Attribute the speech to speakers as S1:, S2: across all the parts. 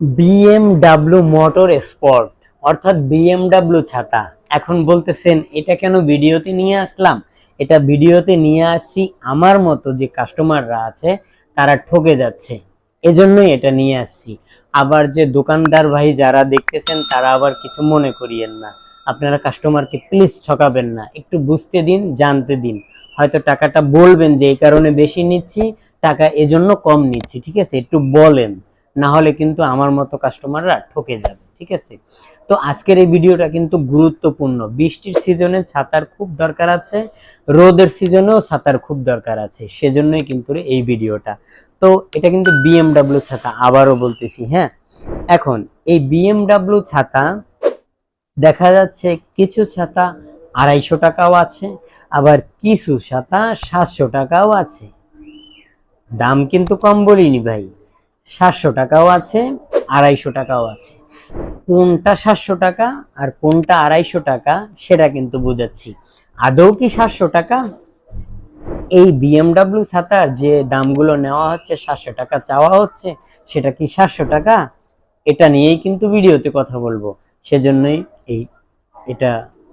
S1: BMW motor sport অর্থাৎ BMW ছাতা। এখন বলতেছেন, এটা কেন ভিডিওতে নিয়ে আসলাম? এটা ভিডিওতে নিয়ে আসছি আমার মতো যে কাস্টমাররা আছে, তারা ঠকে যাচ্ছে। এজন্যই এটা নিয়ে আসছি। আবার যে দোকানদার ভাই যারা দেখতেছেন, তারা আবার কিছু মনে করিয়েন না। আপনারা কাস্টমারকে প্লিজ ঠকাবেন না। একটু বুঝতে দিন, জানতে দিন। হয়তো টাকাটা বলবেন যে, এই কারণে বেশি নিচ্ছি, টাকা এজন্য কম নিচ্ছি। ঠিক আছে, একটু বলেন। না হলে কিন্তু আমার মতো কাস্টমাররা ঠকে যাবে, ঠিক আছে? তো আজকের এই ভিডিওটা কিন্তু গুরুত্বপূর্ণ। বৃষ্টির সিজনে ছাতার খুব দরকার আছে, রোদের সিজনেও ছাতার খুব দরকার আছে, সেজন্যই কিন্তু এই ভিডিওটা। তো এটা কিন্তু বিএমডাব্লিউ ছাতা, আবারও বলতেছি হ্যাঁ? এখন, এই বিএমডাব্লিউ ছাতা, দেখা যাচ্ছে কিছু ছাতা আড়াইশো টাকাও আছে, আবার কিছু ছাতা সাতশো টাকাও আছে। দাম কিন্তু কম বলিনি ভাই। সাতশো টাকাও আছে, আড়াইশো টাকাও আছে। কোনটা সাতশো টাকা আর কোনটা আড়াইশো টাকা, সেটা কিন্তু বুঝাচ্ছি। আদৌ কি সাতশো টাকা? এই বিএমডাব্লিউ ছাতার যে দামগুলো নেওয়া হচ্ছে, সাতশো টাকা চাওয়া হচ্ছে, সেটা কি সাতশো টাকা? এটা নিয়েই কিন্তু ভিডিওতে কথা বলব। সেজন্যই এই, এটা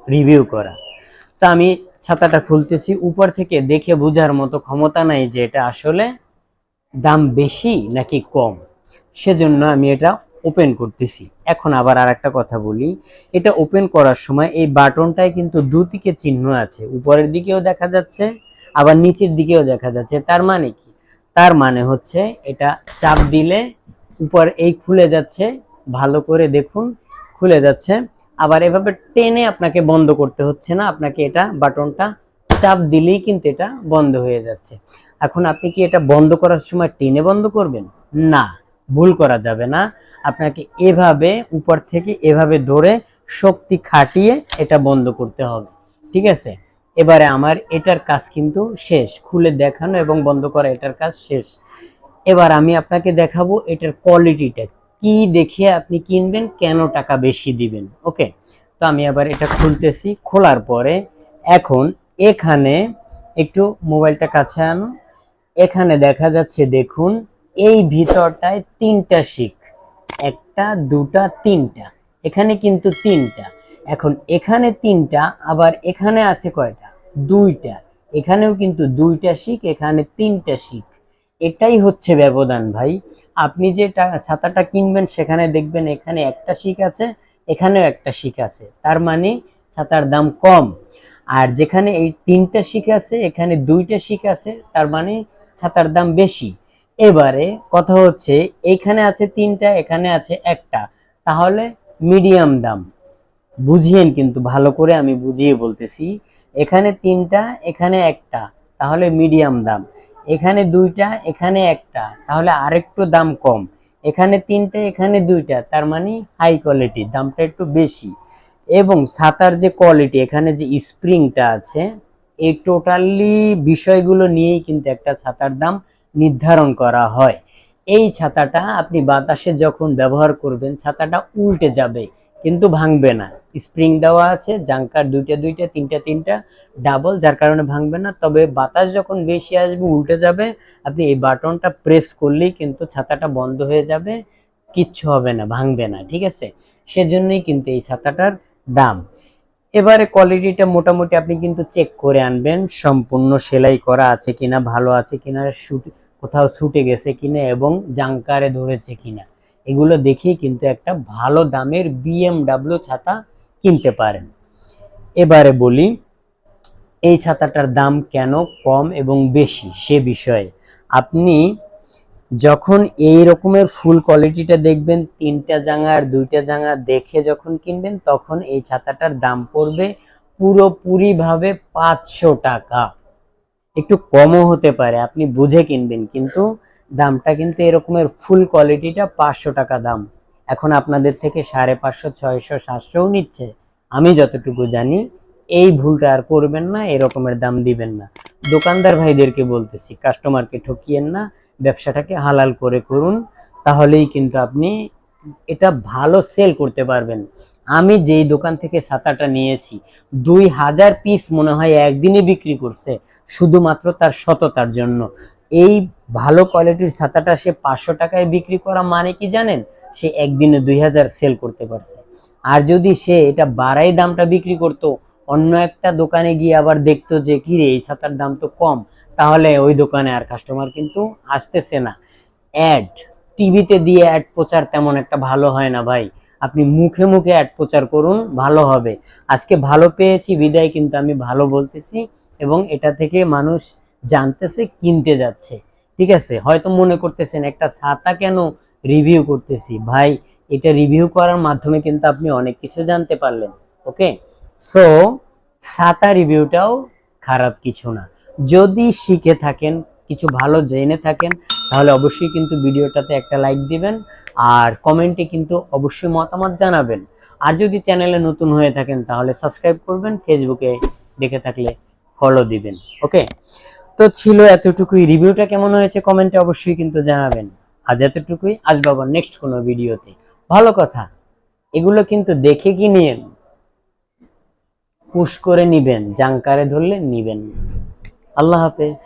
S1: রিভিউ করা। তা আমি ছাতাটা খুলতেছি, উপর থেকে দেখে বোঝার মতো ক্ষমতা নাই যে এটা আসলে দাম বেশি নাকি কম? সেজন্য আমি এটা ওপেন করতেছি। এখন আবার আর একটা কথা বলি। এটা ওপেন করার সময় এই বাটনটায় কিন্তু দুদিকে চিহ্ন আছে। উপরের দিকেও দেখা যাচ্ছে, আবার নিচের দিকেও দেখা যাচ্ছে। তার মানে কি? তার মানে হচ্ছে এটা চাপ দিলে উপর এই খুলে যাচ্ছে, ভালো করে দেখুন, খুলে যাচ্ছে। আবার এভাবে টেনে আপনাকে বন্ধ করতে হচ্ছে না। আপনাকে এটা বাটনটা চাপ দিলেই কিন্তু এটা বন্ধ হয়ে যাচ্ছে। এখন আপনি কি এটা বন্ধ করার সময় টেনে বন্ধ করবেন? না, ভুল করা যাবে না। আপনাকে এভাবে উপর থেকে এভাবে ধরে শক্তি খাটিয়ে এটা বন্ধ করতে হবে। ঠিক আছে? এবারে আমার এটার কাজ কিন্তু শেষ। খুলে দেখানো এবং বন্ধ করা এটার কাজ শেষ। এবার আমি আপনাকে দেখাবো এটার কোয়ালিটিটা। কি দেখে আপনি কিনবেন, কেন টাকা বেশি দিবেন? ওকে? তো আমি আবার এটা খুলতেছি। খোলার পরে এখন এখানে একটু মোবাইলটা কাছে আনো। এখানে দেখা যাচ্ছে, দেখুন, এই ভিতরটায় তিনটা শিখ। একটা, দুটা, তিনটা। এখানে কিন্তু তিনটা। এখন এখানে তিনটা, আবার এখানে আছে কয়টা? দুইটা। এখানেও কিন্তু দুইটা শিখ, এখানে তিনটা শিখ। এটাই হচ্ছে ব্যবধান ভাই। আপনি যে ছাতাটা কিনবেন, সেখানে দেখবেন এখানে একটা শিখ আছে, এখানেও একটা শিখ আছে। তার মানে ছাতার দাম কম। আর যেখানে এই তিনটা শিক আছে, এখানে দুইটা শিক আছে, তার মানে ছাতার দাম বেশি। এবারে কথা হচ্ছে, এখানে আছে তিনটা, এখানে আছে একটা। তাহলে মিডিয়াম দাম। বুঝিয়েন কিন্তু, ভালো করে আমি বুঝিয়ে বলতেছি। এখানে তিনটা, এখানে একটা। তাহলে মিডিয়াম দাম। এখানে দুইটা, এখানে একটা। তাহলে আরেকটু দাম কম। এখানে তিনটে, এখানে দুইটা। তার মানে হাই কোয়ালিটি দামটা একটু বেশি। এবং ছাতার যে কোয়ালিটি এখানে যে স্প্রিংটা আছে, এই টোটালি বিষয়গুলো নিয়েই কিন্তু একটা ছাতার দাম নির্ধারণ করা হয়। এই ছাতাটা আপনি বাতাসে যখন ব্যবহার করবেন, ছাতাটা উল্টে যাবে, কিন্তু ভাঙবে না। স্প্রিং দেওয়া আছে জাঙ্কার দুইটা দুইটা, তিনটা তিনটা ডাবল যার কারণে ভাঙবে না। তবে বাতাস যখন বেশি আসবে, উল্টে যাবে, আপনি এই বাটনটা প্রেস করলেই কিন্তু ছাতাটা বন্ধ হয়ে যাবে, কিচ্ছু হবে না, ভাঙবে না, ঠিক আছে? সেজন্যই কিন্তু এই ছাতাটার দাম। এবারে কোয়ালিটিটা মোটামুটি আপনি কিন্তু চেক করে আনবেন, সম্পূর্ণ সেলাই করা আছে কিনা, ভালো আছে কিনা কোথাও ছুটে গেছে কিনা এবং জাঙ্কারে ধরেছে কিনা। এগুলো দেখেই কিন্তু একটা ভালো দামের বিএমডাব্লিউ ছাতা কিনতে পারেন। এবারে বলি, এই ছাতাটার দাম কেন কম এবং বেশি সে বিষয়ে। আপনি যখন এই রকমের ফুল কোয়ালিটিটা দেখবেন, তিনটা আর দুইটা জাঙা দেখে যখন কিনবেন, তখন এই ছাতাটার দাম পড়বে পুরোপুরিভাবে পাঁচশো টাকা। একটু কমও হতে পারে, আপনি বুঝে কিনবেন, কিন্তু দামটা কিন্তু এরকমের ফুল কোয়ালিটিটা পাঁচশো টাকা দাম। এখন আপনাদের থেকে সাড়ে পাঁচশো, ছয়শো, সাতশোও নিচ্ছে। আমি যতটুকু জানি, এই ভুলটা আর করবেন না এরকমের দাম দিবেন না। দোকানদার ভাইদেরকে বলতেছি কাস্টমারকে ঠকিয়েন না, ব্যবসাটাকে হালাল করে করুন, তাহলেই কিন্তু আপনি এটা ভালো সেল করতে পারবেন। আমি যেই দোকান থেকে ছাতাটা নিয়েছি, দুই হাজার পিস মনে হয় একদিনে বিক্রি করছে, শুধুমাত্র তার সততার জন্য। এই ভালো কোয়ালিটির ছাতাটা সে পাঁচশো টাকায় বিক্রি করা মানে কি জানেন? সে একদিনে দুই হাজার সেল করতে পারছে। আর যদি সে এটা বাড়াই দামটা বিক্রি করতো অন্য একটা দোকানে গিয়ে আবার দেখতো যে, কি রে, এই ছাতার দাম তো কম। তাহলে ওই দোকানে আর কাস্টমার কিন্তু আসতেছে না। অ্যাড টিভিতে দিয়ে অ্যাড প্রচার তেমন একটা ভালো হয় না ভাই। আপনি মুখে মুখে অ্যাড প্রচার করুন, ভালো হবে। আজকে ভালো পেয়েছি, বিদায় কিন্তু আমি ভালো বলতেছি এবং এটা থেকে মানুষ জানতেছে, কিনতে যাচ্ছে। ঠিক আছে? হয়তো মনে করতেছেন, একটা ছাতা কেন রিভিউ করতেছি? ভাই, এটা রিভিউ করার মাধ্যমে কিন্তু আপনি অনেক কিছু জানতে পারলেন ওকে সো ছাতা রিভিউটাও খারাপ কিছু না। যদি শিখে থাকেন, কিছু ভালো জেনে থাকেন, তাহলে অবশ্যই কিন্তু ভিডিওটাতে একটা লাইক দিবেন, আর কমেন্টে কিন্তু অবশ্যই মতামত জানাবেন। আর যদি চ্যানেলে নতুন হয়ে থাকেন, তাহলে সাবস্ক্রাইব করবেন ফেসবুকে দেখে থাকলে ফলো দিবেন ওকে তো ছিল এতটুকুই। রিভিউটা কেমন হয়েছে কমেন্টে অবশ্যই কিন্তু জানাবেন। আজ এতটুকুই। আসব আবার নেক্সট কোনো ভিডিওতে ভালো কথা। এগুলো কিন্তু দেখে কি নিয়েন? পুশ করে নিবেন জাঙ্কারে ধরলে নিবেন। আল্লাহ হাফেজ।